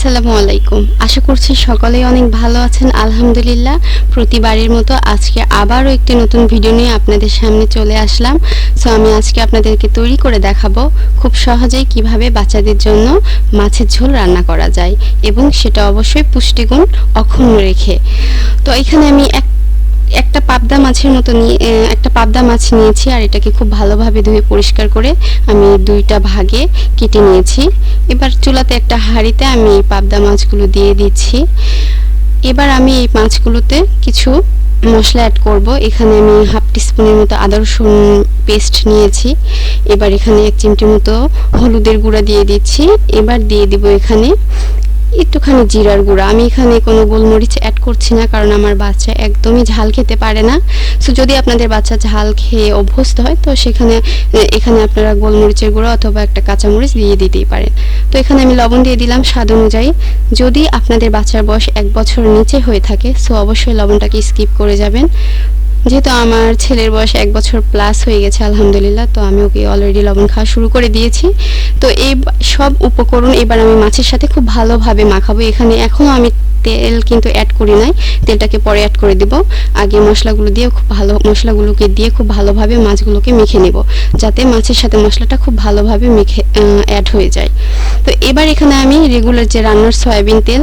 আসসালামু আলাইকুম। আশা করছি সকলেই অনেক ভালো আছেন। আলহামদুলিল্লাহ, প্রতিবারের মতো আজকে আবারও একটি নতুন ভিডিও নিয়ে আপনাদের সামনে চলে আসলাম। সো আমি আজকে আপনাদেরকে তৈরি করে দেখাবো খুব সহজেই কীভাবে বাচ্চাদের জন্য মাছের ঝোল রান্না করা যায় এবং সেটা অবশ্যই পুষ্টিগুণ অক্ষুণ্ণ রেখে। তো, এখানে আমি এক একটা পাবদা মাছের মতো নিয়ে একটা পাবদা মাছ নিয়েছি আর এটাকে খুব ভালোভাবে ধুয়ে পরিষ্কার করে আমি দুইটা ভাগে কেটে নিয়েছি। এবার চুলাতে একটা হাঁড়িতে আমি এই পাবদা মাছগুলো দিয়ে দিচ্ছি। এবার আমি এই মাছগুলোতে কিছু মশলা অ্যাড করব। এখানে আমি হাফ টিস্পুনের মতো আদা রসুন পেস্ট নিয়েছি। এবার এখানে এক চিমটি মতো হলুদের গুঁড়া দিয়ে দিচ্ছি। এবার দিয়ে দিব এখানে একটুখানি জিরার গুঁড়া। আমি এখানে কোনো গোলমরিচ অ্যাড করছি না, কারণ আমার বাচ্চা একদমই ঝাল খেতে পারে না। সো যদি আপনাদের বাচ্চা ঝাল খেয়ে অভ্যস্ত হয়, তো সেখানে, এখানে আপনারা গোলমরিচের গুঁড়ো অথবা একটা কাঁচামরিচ দিয়ে দিতেই পারেন। তো এখানে আমি লবণ দিয়ে দিলাম স্বাদ অনুযায়ী। যদি আপনাদের বাচ্চার বয়স এক বছর নিচে হয়ে থাকে সো অবশ্যই লবণটাকে স্কিপ করে যাবেন। যেহেতু আমার ছেলের বয়স এক বছর প্লাস হয়ে গেছে, আলহামদুলিল্লাহ, তো আমি ওকে অলরেডি লবণ খাওয়া শুরু করে দিয়েছি। তো এই সব উপকরণ এবার আমি মাছের সাথে খুব ভালোভাবে মাখাবো। এখানে এখনও আমি তেল কিন্তু অ্যাড করি নাই। তেলটাকে পরে অ্যাড করে দিব। আগে মশলাগুলো দিয়ে খুব ভালো, মশলাগুলোকে দিয়ে খুব ভালোভাবে মাছগুলোকে মেখে নেব। যাতে মাছের সাথে মশলাটা খুব ভালোভাবে মেখে অ্যাড হয়ে যায়। তো এবার এখানে আমি রেগুলার যে রান্নার সয়াবিন তেল,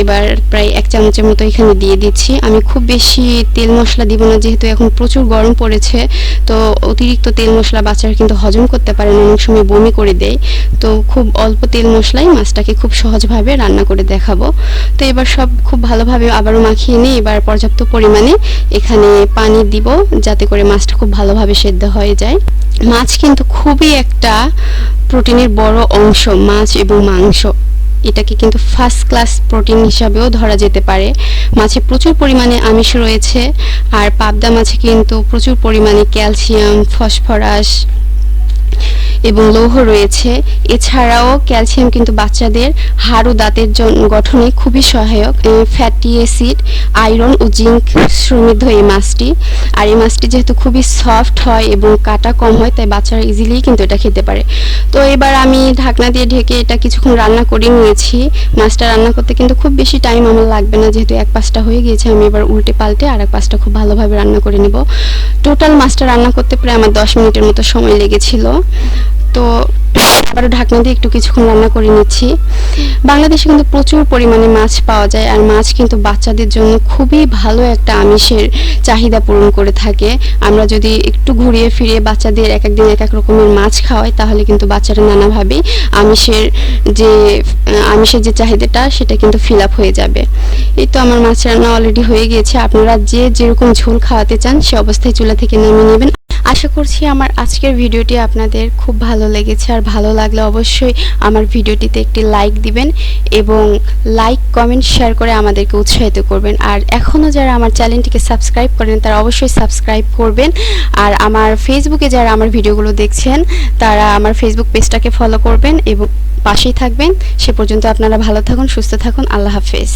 এবার প্রায় এক চামচের মতো এখানে দিয়ে দিচ্ছি। আমি খুব বেশি তেল মশলা দিব না, যেহেতু এখন প্রচুর গরম পড়েছে। তো অতিরিক্ত তেল মশলা বাচ্চারা কিন্তু হজম করতে পারে না, অনেক সময় বমি করে দেয়। তো খুব অল্প তেল মশলাই মাছটাকে খুব সহজভাবে রান্না করে দেখাবো। তো এবার সব খুব ভালোভাবে আবারও মাখিয়ে নিয়ে এবার পর্যাপ্ত পরিমাণে এখানে পানি দিব যাতে করে মাছটা খুব ভালোভাবে সেদ্ধ হয়ে যায়। মাছ কিন্তু খুবই একটা প্রোটিনের বড় অংশ, মাছ এবং মাংস। এটাকে কিন্তু ফার্স্ট ক্লাস প্রোটিন হিসাবেও ধরা যেতে পারে। মাছে প্রচুর পরিমাণে আমিষ রয়েছে, আর পাবদা মাছে কিন্তু প্রচুর পরিমাণে ক্যালসিয়াম, ফসফরাস এবং লৌহ রয়েছে। এছাড়াও ক্যালসিয়াম কিন্তু বাচ্চাদের হাড় ও দাঁতের গঠনে খুবই সহায়ক। ফ্যাটি অ্যাসিড আয়রন ও জিঙ্ক সমৃদ্ধ এই মাছটি। আর এই মাছটি যেহেতু খুবই সফট হয় এবং কাটা কম হয়, তাই বাচ্চারা ইজিলি কিন্তু এটা খেতে পারে। তো এবার আমি ঢাকনা দিয়ে ঢেকে এটা কিছুক্ষণ রান্না করে নিয়েছি। মাছটা রান্না করতে কিন্তু খুব বেশি টাইম আমার লাগবে না, যেহেতু এক পাশটা হয়ে গিয়েছে। আমি এবার উল্টে পাল্টে আর এক পাশটা খুব ভালোভাবে রান্না করে নেব। টোটাল মাছটা রান্না করতে প্রায় আমার দশ মিনিটের মতো সময় লেগেছিল। তো আবারও ঢাকনা দিয়ে একটু কিছুক্ষণ রান্না করে নিচ্ছি। বাংলাদেশে কিন্তু প্রচুর পরিমাণে মাছ পাওয়া যায় আর মাছ কিন্তু বাচ্চাদের জন্য খুবই ভালো একটা আমিষের চাহিদা পূরণ করে থাকে। আমরা যদি একটু ঘুরিয়ে ফিরিয়ে বাচ্চাদের এক একদিন এক এক রকমের মাছ খাওয়াই, তাহলে কিন্তু বাচ্চারা নানাভাবেই আমিষের যে আমিষের যে চাহিদাটা, সেটা কিন্তু ফিল আপ হয়ে যাবে। এই তো আমার মাছ রান্না অলরেডি হয়ে গিয়েছে। আপনারা যে যেরকম ঝোল খাওয়াতে চান, সে অবস্থায় চুলা থেকে নামিয়ে নেবেন। আশা করছি আমার আজকের ভিডিওটি আপনাদের খুব ভালো লেগেছে। আর ভালো লাগলে অবশ্যই আমার ভিডিওটিতে একটি লাইক দিবেন এবং লাইক কমেন্ট শেয়ার করে আমাদেরকে উৎসাহিত করবেন। আর এখনও যারা আমার চ্যানেলটিকে সাবস্ক্রাইব করেন তারা অবশ্যই সাবস্ক্রাইব করবেন। আর আমার ফেসবুকে যারা আমার ভিডিওগুলো দেখছেন, তারা আমার ফেসবুক পেজটাকে ফলো করবেন এবং পাশেই থাকবেন। সে পর্যন্ত আপনারা ভালো থাকুন, সুস্থ থাকুন। আল্লাহ হাফেজ।